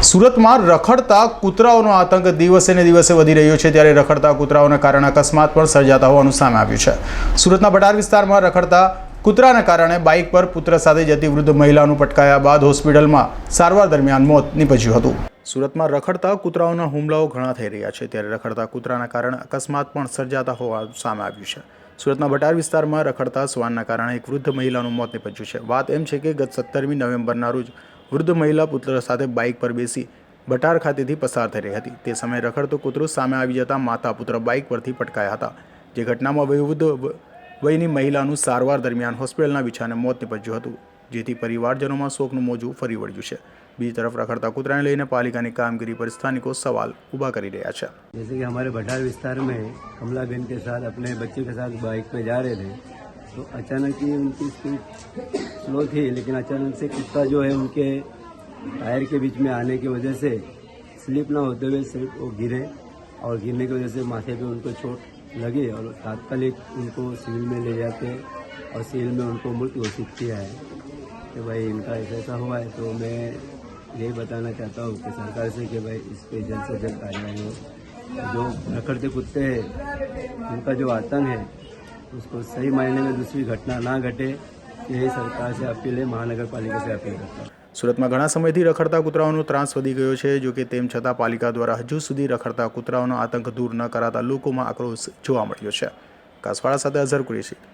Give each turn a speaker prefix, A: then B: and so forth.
A: સુરતમાં રખડતા કૂતરાઓનો આતંક દિવસે ને દિવસે વધી રહ્યો છે ત્યારે રખડતા કૂતરાઓના કારણે અકસ્માત પણ સર્જાતા હોવાનું સામે આવ્યું છે. સુરતના ભટાર વિસ્તારમાં રખડતા કૂતરાના કારણે બાઇક પર પુત્ર સાથે જતી વૃદ્ધ મહિલાનું પટકાયા બાદ હોસ્પિટલમાં સારવાર દરમિયાન મોત નીપજ્યું હતું. સુરતમાં રખડતા કૂતરાઓના હુમલાઓ ઘણા થઈ રહ્યા છે ત્યારે રખડતા કૂતરાના કારણે અકસ્માત પણ સર્જાતા હોવાનું સામે આવ્યું છે. સુરતના ભટાર વિસ્તારમાં રખડતા શ્વાનના કારણે એક વૃદ્ધ મહિલાનું મોત નીપજ્યું છે. વાત એમ છે કે ગત સત્તરમી નવેમ્બરના રોજ વૃદ્ધ મહિલા પુત્ર સાથે બાઇક પર બેસી બટાર ખાતેથી પસાર થઈ રહી હતી. તે સમયે રખડતો કૂતરો સામે આવી જતા માતા પુત્ર બાઇક પરથી પટકાયા હતા. જે ઘટનામાં વયોવૃદ્ધ વયની મહિલાનું સારવાર દરમિયાન હોસ્પિટલના વિછાને મોત નિપજ્યું હતું, જેથી પરિવારજનોમાં શોકનું મોજું ફરી વળ્યું છે. બીજી તરફ રખડતા કૂતરાને લઈને પાલિકાની કામગીરી પર સ્થાનિકો સવાલ ઊભા કરી રહ્યા છે.
B: જૈસે કે હમારે ભટાર વિસ્તાર કમલાબેન કે સાથ અપને બચ્ચે કે સાથ બાઇક પે જા રહે થે तो अचानक ही उनकी स्पीड स्लो थी, लेकिन अचानक से कुत्ता जो है उनके टायर के बीच में आने की वजह से स्लिप ना होते हुए सिर्फ़ वो गिरे और गिरने की वजह से माथे पे उनको चोट लगी और तात्कालिक उनको सिविल में ले जाते और सिविल में उनको मृत्यु घोषित किया है। कि भाई इनका ऐसा ऐसा हुआ है तो मैं यही बताना चाहता हूँ कि सरकार से कि भाई इस पर जल्द से जल्द कार्रवाई हो। जो रखड़ते कुत्ते हैं, उनका जो आतंक है उसको सही मायने में दूसरी घटना ना घटे यही सरकार से अपील है महानगर पालिका से अपील करता हूँ
A: સુરતમાં ઘણા સમયથી રખડતા કૂતરાઓનો ત્રાસ વધી ગયો છે જો કે તેમ છતાં પાલિકા દ્વારા હજુ સુધી રખડતા કૂતરાઓનો આતંક દૂર ન કરાતા લોકોમાં આક્રોશ જોવા મળ્યો છે કાસવાડા સાથે અઝર કુરેશી